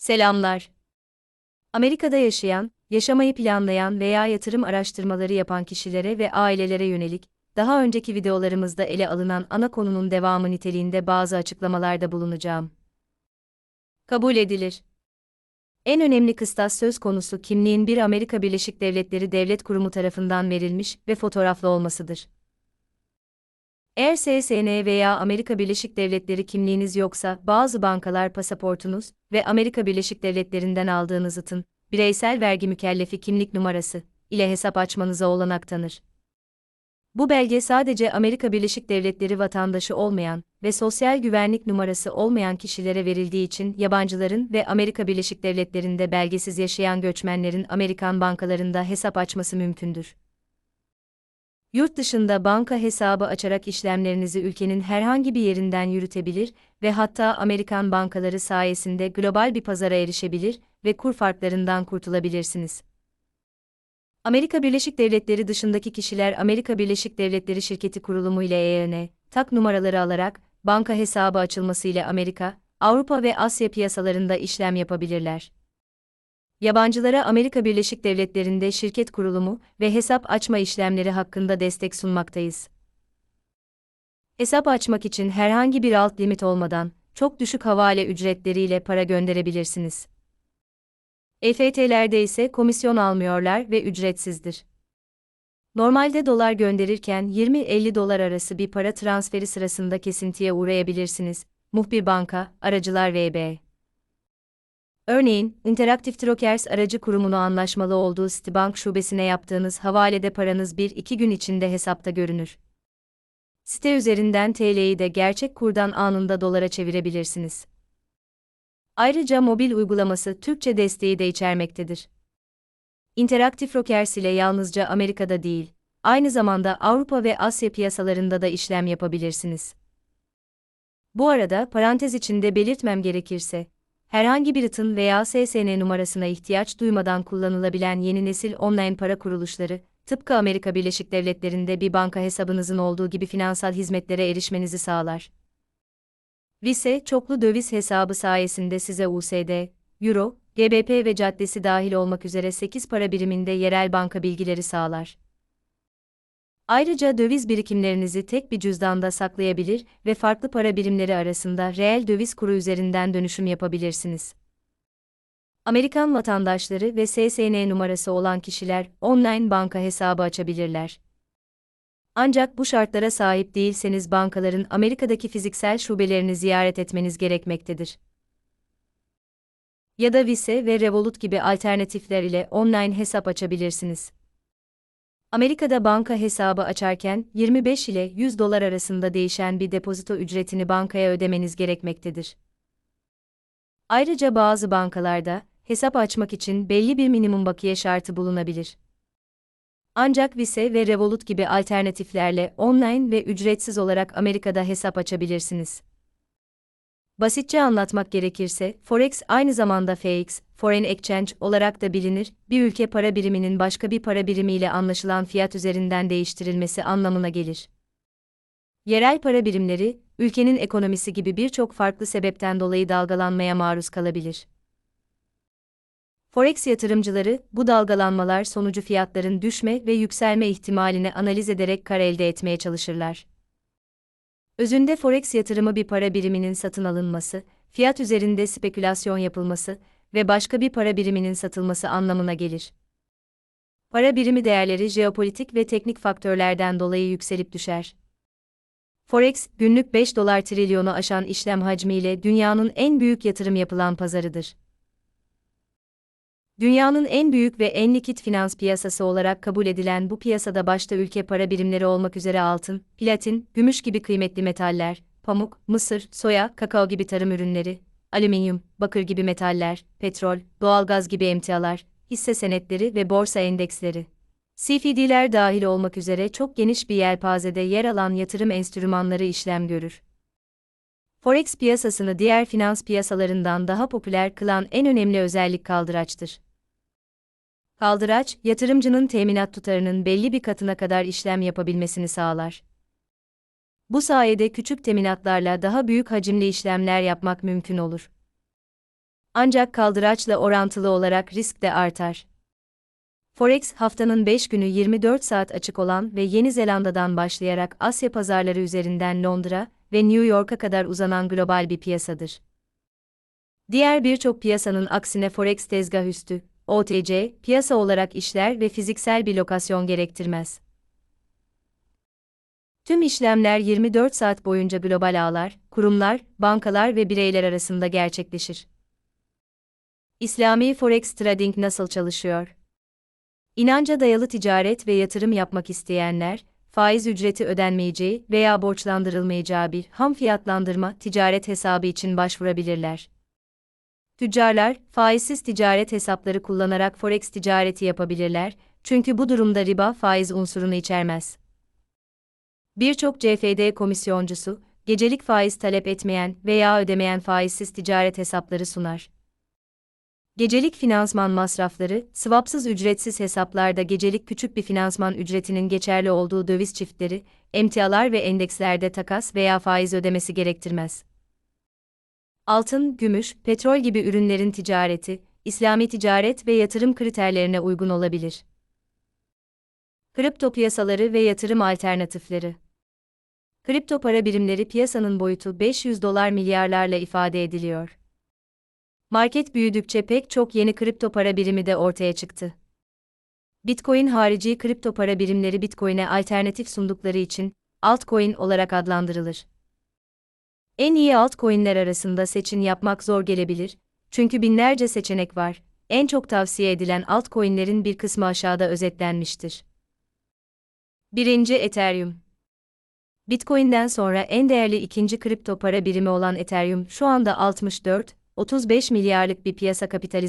Selamlar. Amerika'da yaşayan, yaşamayı planlayan veya yatırım araştırmaları yapan kişilere ve ailelere yönelik, daha önceki videolarımızda ele alınan ana konunun devamı niteliğinde bazı açıklamalarda bulunacağım. Kabul edilir. En önemli kıstas söz konusu kimliğin bir Amerika Birleşik Devletleri devlet kurumu tarafından verilmiş ve fotoğraflı olmasıdır. Eğer SSN veya Amerika Birleşik Devletleri kimliğiniz yoksa, bazı bankalar pasaportunuz ve Amerika Birleşik Devletleri'nden aldığınız ıtın, bireysel vergi mükellefi kimlik numarası ile hesap açmanıza olanak tanır. Bu belge sadece Amerika Birleşik Devletleri vatandaşı olmayan ve sosyal güvenlik numarası olmayan kişilere verildiği için yabancıların ve Amerika Birleşik Devletleri'nde belgesiz yaşayan göçmenlerin Amerikan bankalarında hesap açması mümkündür. Yurt dışında banka hesabı açarak işlemlerinizi ülkenin herhangi bir yerinden yürütebilir ve hatta Amerikan bankaları sayesinde global bir pazara erişebilir ve kur farklarından kurtulabilirsiniz. Amerika Birleşik Devletleri dışındaki kişiler Amerika Birleşik Devletleri Şirketi Kurulumu ile EYN, tak numaraları alarak banka hesabı açılması ile Amerika, Avrupa ve Asya piyasalarında işlem yapabilirler. Yabancılara Amerika Birleşik Devletleri'nde şirket kurulumu ve hesap açma işlemleri hakkında destek sunmaktayız. Hesap açmak için herhangi bir alt limit olmadan, çok düşük havale ücretleriyle para gönderebilirsiniz. EFT'lerde ise komisyon almıyorlar ve ücretsizdir. Normalde dolar gönderirken 20-50 dolar arası bir para transferi sırasında kesintiye uğrayabilirsiniz. Muhbir banka, aracılar VB. Örneğin, Interactive Trokers aracı kurumunu anlaşmalı olduğu Citibank şubesine yaptığınız havalede paranız 1-2 gün içinde hesapta görünür. Site üzerinden TL'yi de gerçek kurdan anında dolara çevirebilirsiniz. Ayrıca mobil uygulaması Türkçe desteği de içermektedir. Interactive Brokers ile yalnızca Amerika'da değil, aynı zamanda Avrupa ve Asya piyasalarında da işlem yapabilirsiniz. Bu arada parantez içinde belirtmem gerekirse, herhangi bir ITIN veya SSN numarasına ihtiyaç duymadan kullanılabilen yeni nesil online para kuruluşları, tıpkı Amerika Birleşik Devletleri'nde bir banka hesabınızın olduğu gibi finansal hizmetlere erişmenizi sağlar. Vise, çoklu döviz hesabı sayesinde size USD, Euro, GBP ve caddesi dahil olmak üzere 8 para biriminde yerel banka bilgileri sağlar. Ayrıca döviz birikimlerinizi tek bir cüzdanda saklayabilir ve farklı para birimleri arasında reel döviz kuru üzerinden dönüşüm yapabilirsiniz. Amerikan vatandaşları ve SSN numarası olan kişiler online banka hesabı açabilirler. Ancak bu şartlara sahip değilseniz bankaların Amerika'daki fiziksel şubelerini ziyaret etmeniz gerekmektedir. Ya da Visa ve Revolut gibi alternatifler ile online hesap açabilirsiniz. Amerika'da banka hesabı açarken 25 ile 100 dolar arasında değişen bir depozito ücretini bankaya ödemeniz gerekmektedir. Ayrıca bazı bankalarda hesap açmak için belli bir minimum bakiye şartı bulunabilir. Ancak Visa ve Revolut gibi alternatiflerle online ve ücretsiz olarak Amerika'da hesap açabilirsiniz. Basitçe anlatmak gerekirse, Forex aynı zamanda FX, Foreign Exchange olarak da bilinir, bir ülke para biriminin başka bir para birimiyle anlaşılan fiyat üzerinden değiştirilmesi anlamına gelir. Yerel para birimleri, ülkenin ekonomisi gibi birçok farklı sebepten dolayı dalgalanmaya maruz kalabilir. Forex yatırımcıları, bu dalgalanmalar sonucu fiyatların düşme ve yükselme ihtimalini analiz ederek kar elde etmeye çalışırlar. Özünde Forex yatırımı bir para biriminin satın alınması, fiyat üzerinde spekülasyon yapılması ve başka bir para biriminin satılması anlamına gelir. Para birimi değerleri jeopolitik ve teknik faktörlerden dolayı yükselip düşer. Forex, günlük 5 dolar trilyonu aşan işlem hacmiyle dünyanın en büyük yatırım yapılan pazarıdır. Dünyanın en büyük ve en likit finans piyasası olarak kabul edilen bu piyasada başta ülke para birimleri olmak üzere altın, platin, gümüş gibi kıymetli metaller, pamuk, mısır, soya, kakao gibi tarım ürünleri, alüminyum, bakır gibi metaller, petrol, doğalgaz gibi emtialar, hisse senetleri ve borsa endeksleri. CFD'ler dahil olmak üzere çok geniş bir yelpazede yer alan yatırım enstrümanları işlem görür. Forex piyasasını diğer finans piyasalarından daha popüler kılan en önemli özellik kaldıraçtır. Kaldıraç, yatırımcının teminat tutarının belli bir katına kadar işlem yapabilmesini sağlar. Bu sayede küçük teminatlarla daha büyük hacimli işlemler yapmak mümkün olur. Ancak kaldıraçla orantılı olarak risk de artar. Forex haftanın 5 günü 24 saat açık olan ve Yeni Zelanda'dan başlayarak Asya pazarları üzerinden Londra ve New York'a kadar uzanan global bir piyasadır. Diğer birçok piyasanın aksine Forex tezgahüstü, OTC, piyasa olarak işler ve fiziksel bir lokasyon gerektirmez. Tüm işlemler 24 saat boyunca global ağlar, kurumlar, bankalar ve bireyler arasında gerçekleşir. İslami Forex Trading nasıl çalışıyor? İnanca dayalı ticaret ve yatırım yapmak isteyenler, faiz ücreti ödenmeyeceği veya borçlandırılmayacağı bir ham fiyatlandırma ticaret hesabı için başvurabilirler. Tüccarlar, faizsiz ticaret hesapları kullanarak forex ticareti yapabilirler, çünkü bu durumda riba faiz unsurunu içermez. Birçok CFD komisyoncusu, gecelik faiz talep etmeyen veya ödemeyen faizsiz ticaret hesapları sunar. Gecelik finansman masrafları, swapsız ücretsiz hesaplarda gecelik küçük bir finansman ücretinin geçerli olduğu döviz çiftleri, emtialar ve endekslerde takas veya faiz ödemesi gerektirmez. Altın, gümüş, petrol gibi ürünlerin ticareti, İslami ticaret ve yatırım kriterlerine uygun olabilir. Kripto piyasaları ve yatırım alternatifleri Kripto para birimleri piyasanın boyutu 500 dolar milyarlarla ifade ediliyor. Market büyüdükçe pek çok yeni kripto para birimi de ortaya çıktı. Bitcoin harici kripto para birimleri Bitcoin'e alternatif sundukları için altcoin olarak adlandırılır. En iyi altcoin'ler arasında seçim yapmak zor gelebilir, çünkü binlerce seçenek var. En çok tavsiye edilen altcoin'lerin bir kısmı aşağıda özetlenmiştir. 1. Ethereum Bitcoin'den sonra en değerli ikinci kripto para birimi olan Ethereum şu anda 64, 35 milyarlık bir piyasa kapitalizasyonu